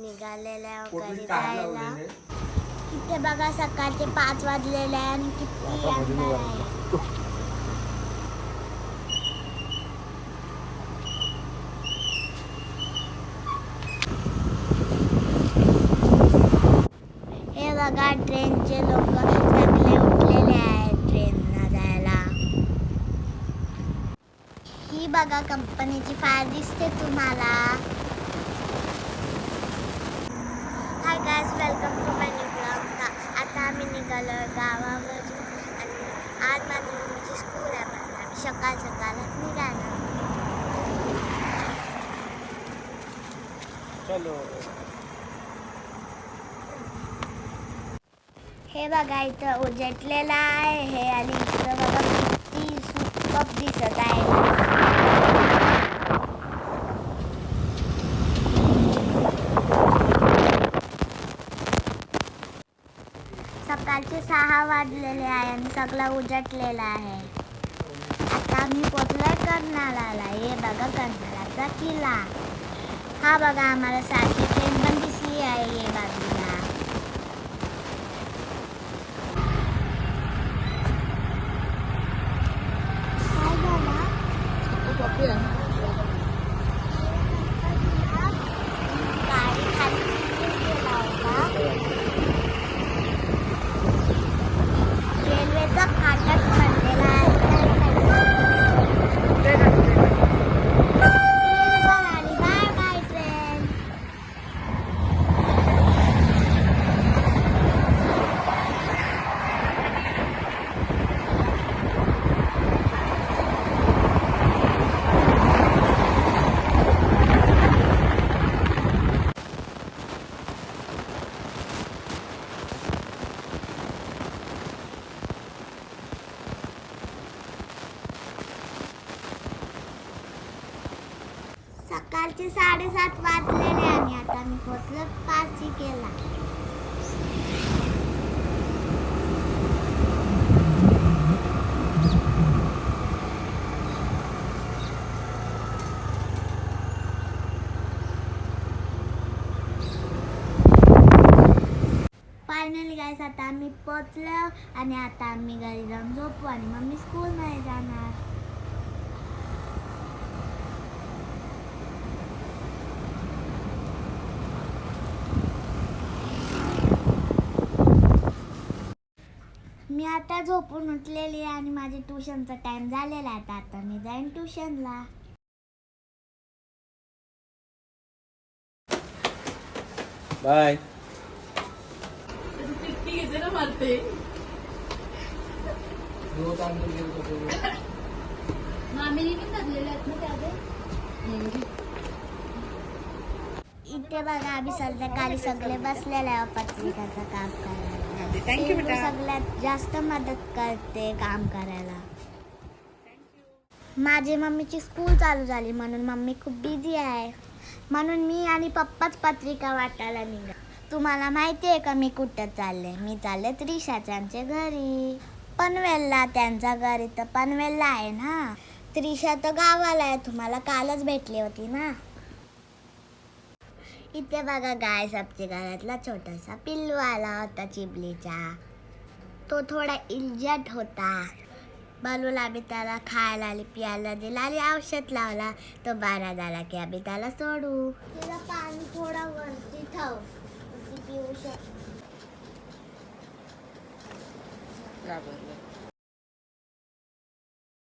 निघालेल्या घरी जायला. इथे बघा सकाळचे पाच वाजलेले आणि किती अंधार आहे. हे बघा ट्रेनचे लोक सगळे उठलेले आहेत ट्रेनला जायला. ही बघा कंपनीची फायर दिसते तुम्हाला. निघालो गावावरून आणि आज माझी मम्मीची स्कूल आहे आम्ही सकाळ सकाळच निघालो. चलो. हे बघा इथं उजटलेलं आहे. हे आणि इथं बघा किती सुपअप दिसत आहे. सकाळचे सहा वाजलेले आहे आणि सगळं उजटलेलं आहे. आता आम्ही पोचलोय कर्नाळाला हे बघा कर्नाळाचा किल्ला हा बघा आम्हाला सारखी ट्रेन पण दिसली आहे हे बाजूला काय झालं गाडी खाली गेला होता रेल्वेचा फाटक पडलेला आहे ट्रेन पण आली बाय बाय ट्रेन सकाळचे साडेसात वाजलेले आणि आता मी पोचलो पाच केला. फायनली गाईस आता आम्ही पोचलो आणि आता आम्ही घरी जाऊन झोपू आणि मम्मी नाही जाणार मी आता झोपून उठलेली आहे आणि माझी ट्युशनचा टाइम झालेला आहे. आता मी जाईन ट्युशनला बाय इथे बघा आम्ही संध्याकाळी सगळे बसलेले आहे पत्रिकाचं काम करायला. थँक्यू सगळ्यात जास्त मदत करते काम करायला. माझी मम्मीची स्कूल चालू झाली म्हणून मम्मी खूप बिझी आहे. म्हणून मी आणि पप्पाच पत्रिका वाटायला निघा तुम्हाला माहिती आहे का मी कुठं चालले? मी चालले त्रिशाच्यांच्या घरी. पनवेलला त्यांचा घर इथं पनवेलला आहे ना. त्रिशा तर गावाला आहे. तुम्हाला कालच भेटली होती ना. इथे बघा गाय सबच्या घरातला छोटासा पिल्लू आला होता चिबलीचा. तो थोडा इलजट होता. बालूला आम्ही त्याला खायला आणि प्यायला दिला आणि औषध लावला. तो बारा झाला की आम्ही त्याला सोडू. तिला पाणी थोडा वरती ठेव. ती पिऊ शकते